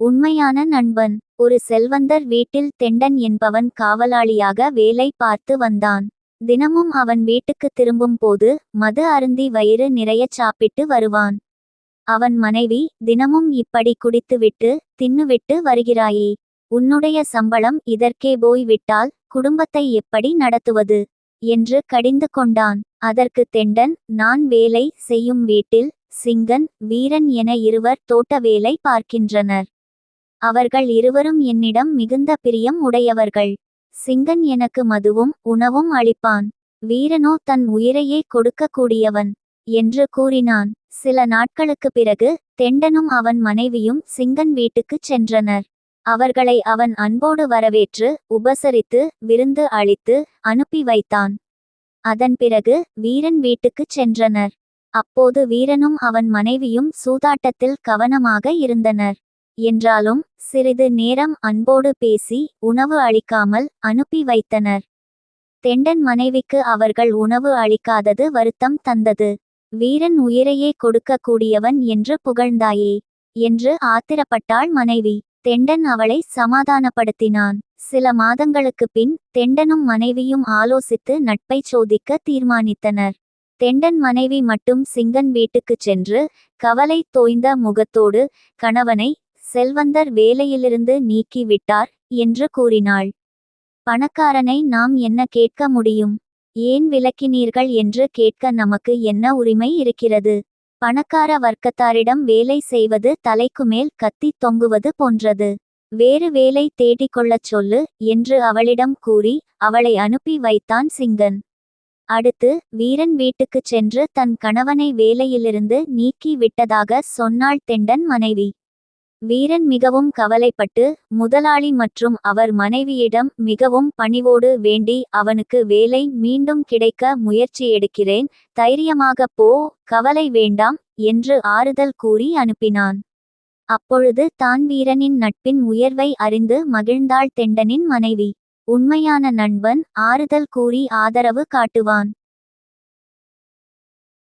உண்மையான நண்பன். ஒரு செல்வந்தர் வீட்டில் தெண்டன் என்பவன் காவலாளியாக வேலை பார்த்து வந்தான். தினமும் அவன் வீட்டுக்கு திரும்பும் போது மது அருந்தி வயிறு நிறையச் சாப்பிட்டு வருவான். அவன் மனைவி தினமும் இப்படி குடித்துவிட்டு தின்னுவிட்டு வருகிறாயே. உன்னுடைய சம்பளம் இதற்கே போய் விட்டால் குடும்பத்தை எப்படி நடத்துவது? என்று கடிந்து கொண்டான். அதற்கு தெண்டன் நான் வேலை செய்யும் வீட்டில் சிங்கன் வீரன் என இருவர் தோட்ட வேலை பார்க்கின்றனர். அவர்கள் இருவரும் என்னிடம் மிகுந்த பிரியம் உடையவர்கள். சிங்கன் எனக்கு மதுவும் உணவும் அளிப்பான். வீரனோ தன் உயிரையே கொடுக்கக்கூடியவன் என்று கூறினான். சில நாட்களுக்கு பிறகு தெண்டனும் அவன் மனைவியும் சிங்கன் வீட்டுக்குச் சென்றனர். அவர்களை அவன் அன்போடு வரவேற்று உபசரித்து விருந்து அளித்து அனுப்பி வைத்தான். அதன் பிறகு வீரன் வீட்டுக்குச் சென்றனர். அப்போது வீரனும் அவன் மனைவியும் சூதாட்டத்தில் கவனமாக இருந்தனர். என்றாலும் சிறிது நேரம் அன்போடு பேசி உணவு அளிக்காமல் அனுப்பி வைத்தனர். தெண்டன் மனைவிக்கு அவர்கள் உணவு அளிக்காதது வருத்தம் தந்தது. வீரன் உயிரையே கொடுக்கக்கூடியவன் என்று புகழ்ந்தாயே என்று ஆத்திரப்பட்டாள் மனைவி. தெண்டன் அவளை சமாதானப்படுத்தினான். சில மாதங்களுக்குப் பின் தெண்டனும் மனைவியும் ஆலோசித்து நட்பை சோதிக்க தீர்மானித்தனர். தெண்டன் மனைவி மட்டும் சிங்கன் வீட்டுக்குச் சென்று கவலை தோய்ந்த முகத்தோடு கணவனை செல்வந்தர் வேலையிலிருந்து நீக்கி விட்டார் என்று கூறினாள். பணக்காரனை நாம் என்ன கேட்க முடியும்? ஏன் விலக்கினீர்கள் என்று கேட்க நமக்கு என்ன உரிமை இருக்கிறது? பணக்கார வர்க்கத்தாரிடம் வேலை செய்வது தலைக்கு மேல் கத்தி தொங்குவது போன்றது. வேறு வேலை தேடிக்கொள்ளச் சொல்லு என்று அவளிடம் கூறி அவளை அனுப்பி வைத்தான் சிங்கன். அடுத்து வீரன் வீட்டுக்குச் சென்று தன் கணவனை வேலையிலிருந்து நீக்கி விட்டதாக சொன்னாள் தெண்டன் மனைவி. வீரன் மிகவும் கவலைப்பட்டு முதலாளி மற்றும் அவர் மனைவியிடம் மிகவும் பணிவோடு வேண்டி அவனுக்கு வேலை மீண்டும் கிடைக்க முயற்சி எடுக்கிறேன் தைரியமாக போ கவலை வேண்டாம் என்று ஆறுதல் கூறி அனுப்பினான். அப்பொழுது தான் வீரனின் நட்பின் உயர்வை அறிந்து மகிழ்ந்தாள் தெண்டனின் மனைவி. உண்மையான நண்பன் ஆறுதல் கூறி ஆதரவு காட்டுவான்.